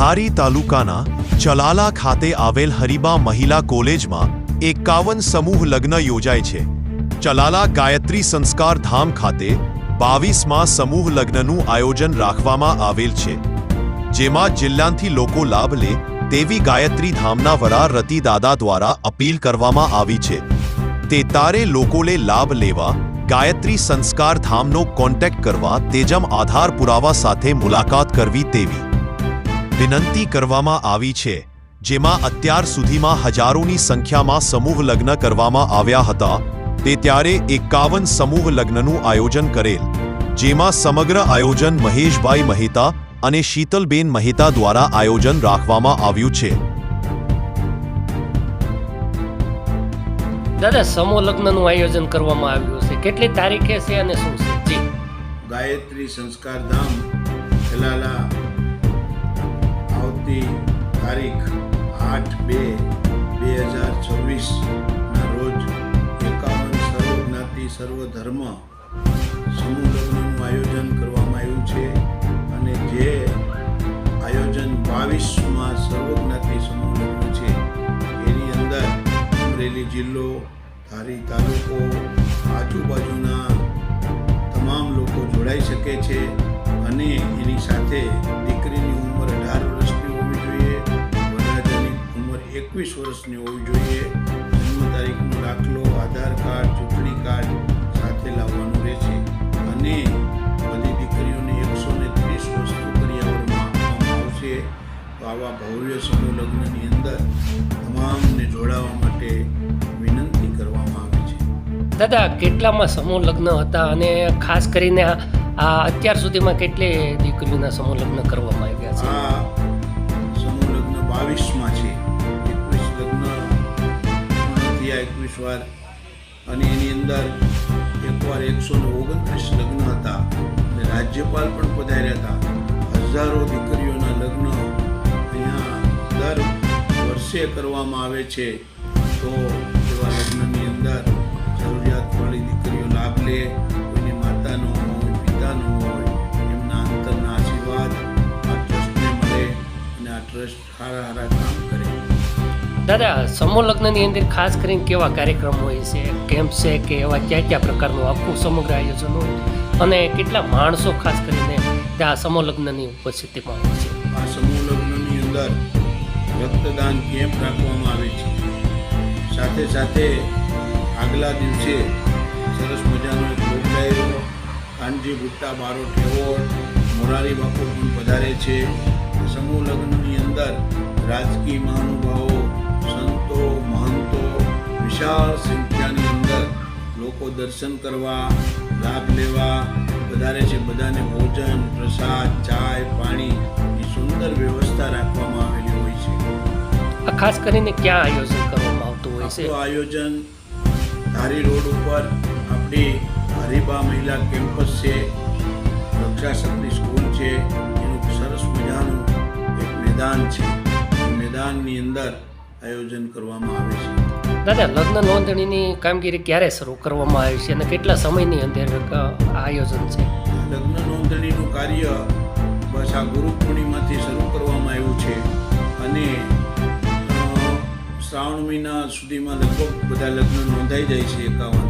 ધારી તાલુકાના ચલાલા ખાતે આવેલ હરિબા મહિલા કોલેજમાં એકાવન સમૂહ લગ્ન યોજાય છે. ચલાલા ગાયત્રી સંસ્કાર ધામ ખાતે બાવીસમાં સમૂહ લગ્નનું આયોજન રાખવામાં આવેલ છે. જેમાં જિલ્લાથી લોકો લાભ લે તેવી ગાયત્રી ધામના વરા રતિ દાદા દ્વારા અપીલ કરવામાં આવી છે. તે તારે લોકોને લાભ લેવા, ગાયત્રી સંસ્કાર ધામનો કોન્ટેક્ટ કરવા, તેજમ આધાર પુરાવા સાથે મુલાકાત કરવી તેવી. વિનંતી કરવામાં આવી છે જેમાં અત્યાર સુધીમાં હજારોની સંખ્યામાં સમૂહ લગ્ન કરવામાં આવ્યા હતા તે ત્યારે એકાવન સમૂહ લગ્નનું આયોજન કરેલ જેમાં સમગ્ર આયોજન મહેશભાઈ મહેતા અને શીતલબેન મહેતા દ્વારા આયોજન રાખવામાં આવ્યું છે. દાદા સમૂહ લગ્નનું આયોજન કરવામાં આવ્યું છે કેટલી તારીખે છે અને શું છે? જી. ગાયત્રી સંસ્કાર ધામ આવતી તારીખ આઠ બે બે હજાર છવ્વીસના રોજ એકાવન સર્વજ્ઞાતિ સર્વધર્મ સમૂહ લગ્નનું આયોજન કરવામાં આવ્યું છે અને જે આયોજન બાવીસમાં સર્વજ્ઞાતિ સમૂહ છે, એની અંદર અમરેલી જિલ્લો, ધારી તાલુકો, આજુબાજુના તમામ લોકો જોડાઈ શકે છે અને એની સાથે એકવીસ વર્ષની હોવી જોઈએ. જન્મ તારીખનો દાખલો આધાર કાર્ડ ચૂંટણી કાર્ડ સાથે લાવવાનું રહેશે. અને બધી દીકરીઓને એકસો ને ત્રીસ વસ્તુ કરિયાવરમાં આપવામાં આવશે. તો આવા ભવ્ય સમૂહ લગ્નની અંદર તમામને જોડાવા માટે વિનંતી કરવામાં આવે છે. દાદા કેટલામાં સમૂહ લગ્ન હતા અને ખાસ કરીને આ આ અત્યાર સુધીમાં કેટલી દીકરીઓના સમૂહ લગ્ન કરવામાં આવ્યા છે? આ સમૂહ લગ્ન બાવીસમાં છે. થયા વાર. અને એની અંદર એકવાર એકસો ને ઓગણત્રીસ લગ્ન હતા અને રાજ્યપાલ પણ પધાર્યા હતા. હજારો દીકરીઓના લગ્ન અહીંયા દર વર્ષે કરવામાં આવે છે. તો એવા લગ્નની અંદર જરૂરિયાતવાળી દીકરીઓ લાભ લે, કોઈની માતાનો હોય, પિતાનો હોય, એમના અંતરના આશીર્વાદ, આ ટ્રસ્ટને મળે અને આ ટ્રસ્ટ સારા સારા દાદા, સમૂહ લગ્નની અંદર ખાસ કરીને કેવા કાર્યક્રમ હોય છે? કેમ્પ છે કે એવા ક્યાં ક્યાં પ્રકારનું આખું સમગ્ર આયોજન હોય? અને કેટલા માણસો ખાસ કરીને ત્યાં સમૂહ લગ્નની ઉપસ્થિતિમાં હોય છે? આ સમૂહ લગ્નની અંદર રક્તદાન કેમ્પ રાખવામાં આવે છે. સાથે સાથે આગલા દિવસે સરસ મજાનો એક લોક ડાયરો કાનજી ભુટ્ટા બારોટ એવોર્ડ મોરારી બાપુ પણ પધારે છે. સમૂહ લગ્નની અંદર રાજકીય મહાનુભાવો સંતો મહંતો વિશાળ સંખ્યાની અંદર લોકો દર્શન કરવા લાભ લેવા વધારે છે બધાને ભોજન પ્રસાદ ચાય પાણી ની સુંદર વ્યવસ્થા રાખવામાં આવેલી હોય છે. આ ખાસ કરીને ક્યાં આયોજન કરવામાં આવતું હોય છે? આયોજન ધારી રોડ ઉપર આપણી હરીબા મહિલા કેમ્પસ છે રક્ષા શક્તિ સ્કૂલ છે એનું સરસ મજાનું એક મેદાન છે. મેદાનની અંદર આયોજન કરવામાં આવે છે. દાદા લગ્ન નોંધણીની કામગીરી ક્યારે શરૂ કરવામાં આવી છે અને કેટલા સમયની અંદર આયોજન છે? લગ્ન નોંધણીનું કાર્ય બસ આ ગુરુ પૂર્ણિમાથી શરૂ કરવામાં આવ્યું છે અને શ્રાવણ મહિના સુધીમાં લગભગ બધા લગ્ન નોંધાઈ જાય છે એકાવન.